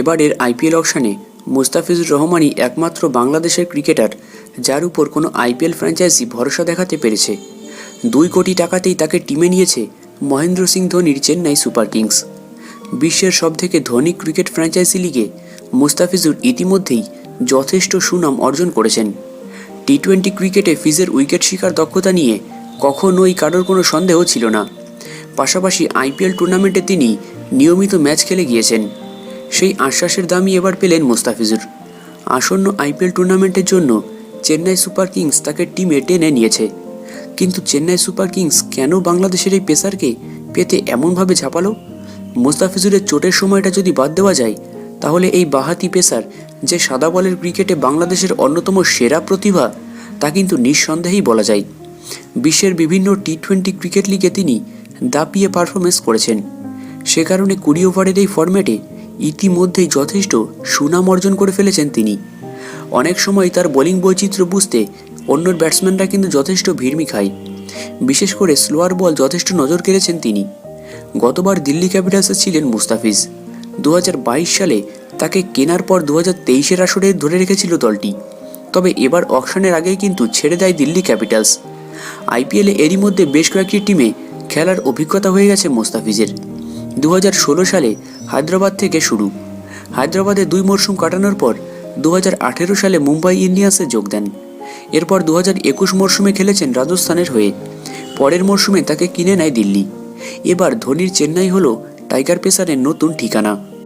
এবারের আইপিএল অকশানে মুস্তাফিজুর রহমানই একমাত্র বাংলাদেশের ক্রিকেটার, যার উপর কোনো আইপিএল ফ্র্যাঞ্চাইজি ভরসা দেখাতে পেরেছে। দুই কোটি টাকাতেই তাকে টিমে নিয়েছে মহেন্দ্র সিং ধোনির চেন্নাই সুপার কিংস। বিশ্বের সবথেকে ধনী ক্রিকেট ফ্র্যাঞ্চাইজি লিগে মুস্তাফিজুর ইতিমধ্যেই যথেষ্ট সুনাম অর্জন করেছেন। টি টোয়েন্টি ক্রিকেটে ফিজের উইকেট শিকার দক্ষতা নিয়ে কখনোই কারোর কোনো সন্দেহ ছিল না। পাশাপাশি আইপিএল টুর্নামেন্টে তিনি নিয়মিত ম্যাচ খেলে গিয়েছেন। সেই আশ্বাসের দামই এবার পেলেন মোস্তাফিজুর। আসন্ন আইপিএল টুর্নামেন্টের জন্য চেন্নাই সুপার কিংস তাকে টিমে টেনে নিয়েছে। কিন্তু চেন্নাই সুপার কিংস কেন বাংলাদেশের এই পেসারকে পেতে এমনভাবে ঝাঁপালো? মোস্তাফিজুরের চোটের সময়টা যদি বাদ দেওয়া যায়, তাহলে এই বাহাতি পেসার যে সাদা বলের ক্রিকেটে বাংলাদেশের অন্যতম সেরা প্রতিভা, তা কিন্তু নিঃসন্দেহেই বলা যায়। বিশ্বের বিভিন্ন টি টোয়েন্টি ক্রিকেট লিগে তিনি দাপিয়ে পারফরমেন্স করেছেন। সে কারণে কুড়ি ওভারের এই ফরম্যাটে ইতিমধ্যেই যথেষ্ট সুনাম অর্জন করে ফেলেছেন তিনি। অনেক সময় তার বোলিং বৈচিত্র্য বুঝতে অন্য ব্যাটসম্যানরা কিন্তু যথেষ্ট ভিড়মি খায়। বিশেষ করে স্লোয়ার বল যথেষ্ট নজর কেড়েছেন তিনি। গতবার দিল্লি ক্যাপিটালসে ছিলেন মুস্তাফিজ। দু হাজার বাইশ সালে তাকে কেনার পর দু হাজার তেইশের আসরে ধরে রেখেছিল দলটি। তবে এবার অকশনের আগেই কিন্তু ছেড়ে দেয় দিল্লি ক্যাপিটালস। আইপিএলে এরই মধ্যে বেশ কয়েকটি টিমে খেলার অভিজ্ঞতা হয়ে গেছে মোস্তাফিজের। দু হাজার ষোলো সালে হায়দ্রাবাদ থেকে শুরু। হায়দ্রাবাদে দুই মরশুম কাটানোর পর দু হাজার আঠেরো সালে মুম্বাই ইন্ডিয়ান্সে যোগ দেন। এরপর দু হাজার একুশ মরশুমে খেলেছেন রাজস্থানের হয়ে। পরের মরশুমে তাকে কিনে নেয় দিল্লি। এবার ধোনির চেন্নাই হল টাইগার পেসারের নতুন ঠিকানা।